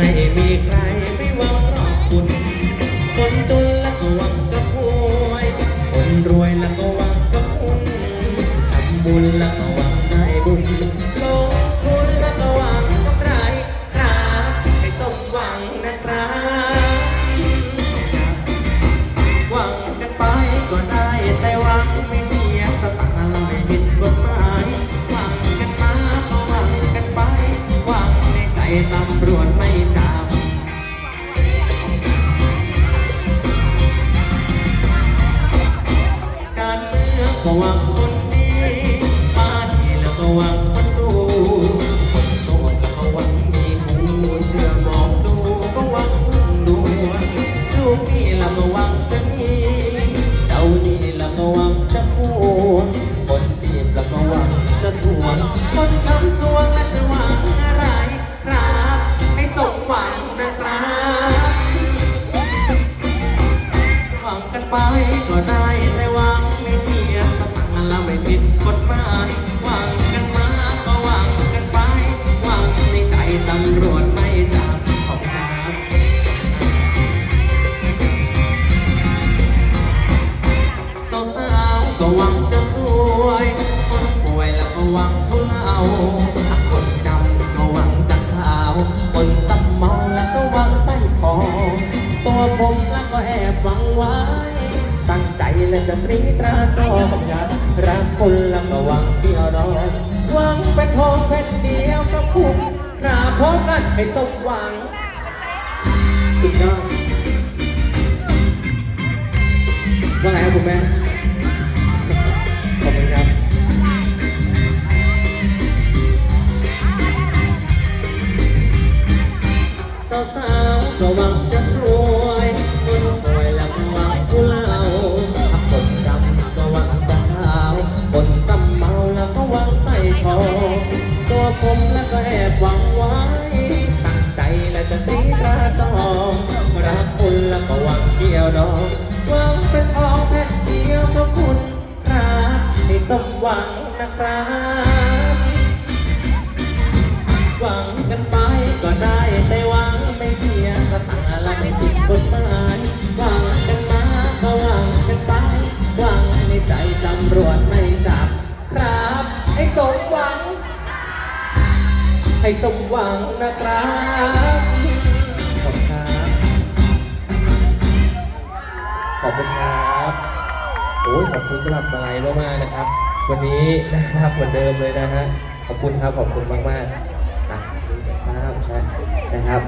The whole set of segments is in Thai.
ไม่มีใครไม่หวังรอบคุณ คนจนแล้วก็หวังกับหวย คนรวยแล้วก็ ตำรวจไม่จับการเมืองก็หวังคนดีมาที่แล้วก็หวัง ไปก็ได้แต่หวังไม่เสียสตังค์แล้วไม่ผิดกฎหมายหวังกันมาก็หวังกันไปหวังในใจตำรวจไม่จับขอบคุณครับสาวๆก็หวังจะสวย คนป่วยแล้วก็หวังทุเลาคนดำก็หวังจะขาว คนสัมเมาแล้วก็หวังไส้ทองตัวผมแล้วก็แอบหวังไว้ และจะตรีตราตรองรักคนแล้วก็หวังเดียวรอหวังเป็นทองแผ่นเดียวกับคุณกราพร้อมกันให้สมหวัง สุดยอดว่าไงครับคุณแม่ขอบคุณครับสาวๆก็หวังจ เดียวดองหวังเป็นทองแผ่นเดียวก็คุณครับให้สมหวังนะครับ หวังกันไปก็ได้แต่หวังไม่เสียสตางค์อะไรไม่ผิดกฎหมายหวังกันมาก็หวังกันไป หวังในใจตำรวจไม่จับครับ ให้สมหวัง ให้สมหวังนะครับ ยขอบคุณสำหรับมาลัยมากๆนะครับ วันนี้นะครับเหมือนเดิมเลยนะฮะขอบคุณครับขอบคุณมากๆอะนี่สายฟ้าใช่นะครับ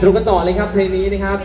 สรุปกันต่อเลยครับเพลงนี้นะครับ